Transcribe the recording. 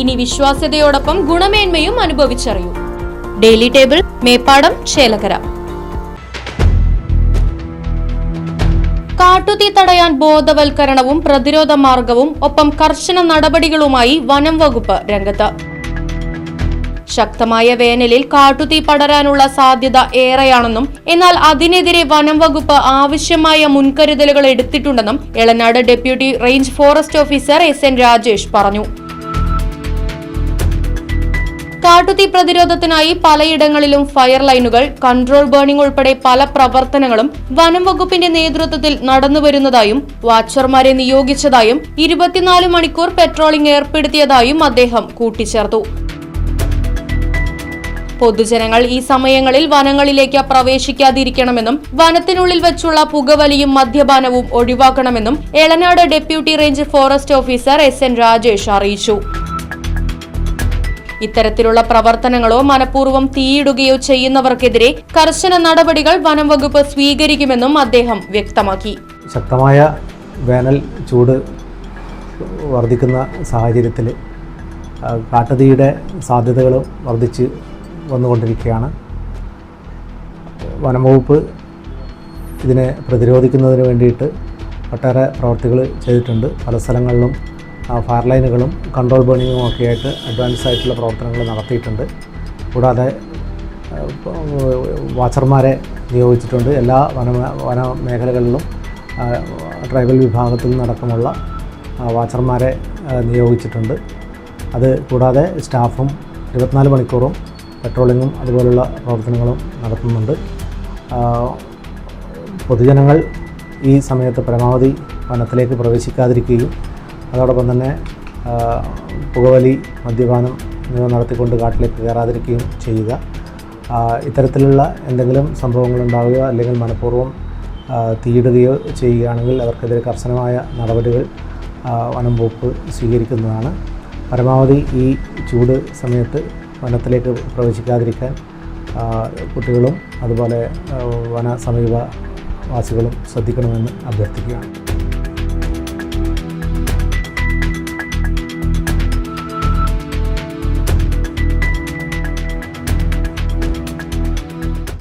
ഇനി വിശ്വാസ്യതയോടൊപ്പം ഗുണമേന്മയും അനുഭവിച്ചറിയൂ. ഡെയിലി ടേബിൾ മേപ്പാടം ചേലകര കാട്ടുതീ തടയാൻ ബോധവൽക്കരണവും പ്രതിരോധ മാർഗവും ഒപ്പം കർശന നടപടികളുമായി വനം വകുപ്പ് രംഗത്ത്. ശക്തമായ വേനലിൽ കാട്ടുതീ പടരാനുള്ള സാധ്യത ഏറെയാണെന്നും എന്നാൽ അതിനെതിരെ വനം വകുപ്പ് ആവശ്യമായ മുൻകരുതലുകൾ എടുത്തിട്ടുണ്ടെന്നും Elanad deputy range forest officer S N Rajesh പറഞ്ഞു. കാട്ടുതീ പ്രതിരോധത്തിനായി പലയിടങ്ങളിലും ഫയർ ലൈനുകൾ കൺട്രോൾ ബേണിംഗ് ഉൾപ്പെടെ പല പ്രവർത്തനങ്ങളും വനം വകുപ്പിന്റെ നേതൃത്വത്തിൽ നടന്നുവരുന്നതായും വാച്ചർമാരെ നിയോഗിച്ചതായും ഇരുപത്തിനാല് മണിക്കൂർ പെട്രോളിംഗ് ഏർപ്പെടുത്തിയതായും അദ്ദേഹം കൂട്ടിച്ചേർത്തു. പൊതുജനങ്ങൾ ഈ സമയങ്ങളിൽ വനങ്ങളിലേക്ക് പ്രവേശിക്കാതിരിക്കണമെന്നും വനത്തിനുള്ളിൽ വെച്ചുള്ള പുകവലിയും മദ്യപാനവും ഒഴിവാക്കണമെന്നും Elanad deputy range forest officer S N Rajesh അറിയിച്ചു. ഇത്തരത്തിലുള്ള പ്രവർത്തനങ്ങളോ മനഃപൂർവം തീയിടുകയോ ചെയ്യുന്നവർക്കെതിരെ കർശന നടപടികൾ വനം വകുപ്പ് സ്വീകരിക്കുമെന്നും അദ്ദേഹം വ്യക്തമാക്കി. ശക്തമായ വേനൽ ചൂട് വർദ്ധിക്കുന്ന സാഹചര്യത്തിൽ കാട്ടുതീയുടെ സാധ്യതകളും വർദ്ധിച്ച് വന്നുകൊണ്ടിരിക്കുകയാണ്. വനംവകുപ്പ് ഇതിനെ പ്രതിരോധിക്കുന്നതിന് വേണ്ടിയിട്ട് ഒട്ടേറെ പ്രവർത്തികൾ ചെയ്തിട്ടുണ്ട്. പല സ്ഥലങ്ങളിലും ഫയർ ലൈനുകളും കൺട്രോൾ ബേണിങ്ങും ഒക്കെ ആയിട്ട് അഡ്വാൻസ് ആയിട്ടുള്ള പ്രവർത്തനങ്ങൾ നടത്തിയിട്ടുണ്ട്. കൂടാതെ വാച്ചർമാരെ നിയോഗിച്ചിട്ടുണ്ട്. എല്ലാ വന വന മേഖലകളിലും ട്രൈബൽ വിഭാഗത്തിൽ നിന്നടക്കമുള്ള വാച്ചർമാരെ നിയോഗിച്ചിട്ടുണ്ട്. അത് കൂടാതെ സ്റ്റാഫും ഇരുപത്തിനാല് മണിക്കൂറും പെട്രോളിങ്ങും അതുപോലുള്ള പ്രവർത്തനങ്ങളും നടത്തുന്നുണ്ട്. പൊതുജനങ്ങൾ ഈ സമയത്ത് പരമാവധി വനത്തിലേക്ക് പ്രവേശിക്കാതിരിക്കുകയും അതോടൊപ്പം തന്നെ പുകവലി മദ്യപാനം എന്നിവ നടത്തിക്കൊണ്ട് കാട്ടിലേക്ക് കയറാതിരിക്കുകയും ചെയ്യുക. ഇത്തരത്തിലുള്ള എന്തെങ്കിലും സംഭവങ്ങൾ ഉണ്ടാവുക അല്ലെങ്കിൽ മനഃപൂർവം തീയിടുകയോ ചെയ്യുകയാണെങ്കിൽ അവർക്കെതിരെ കർശനമായ നടപടികൾ വനം വകുപ്പ് സ്വീകരിക്കുന്നതാണ്. പരമാവധി ഈ ചൂട് സമയത്ത് വനത്തിലേക്ക് പ്രവേശിക്കാതിരിക്കാൻ കുട്ടികളും അതുപോലെ വന സമീപവാസികളും ശ്രദ്ധിക്കണമെന്ന് അഭ്യർത്ഥിക്കുകയാണ്.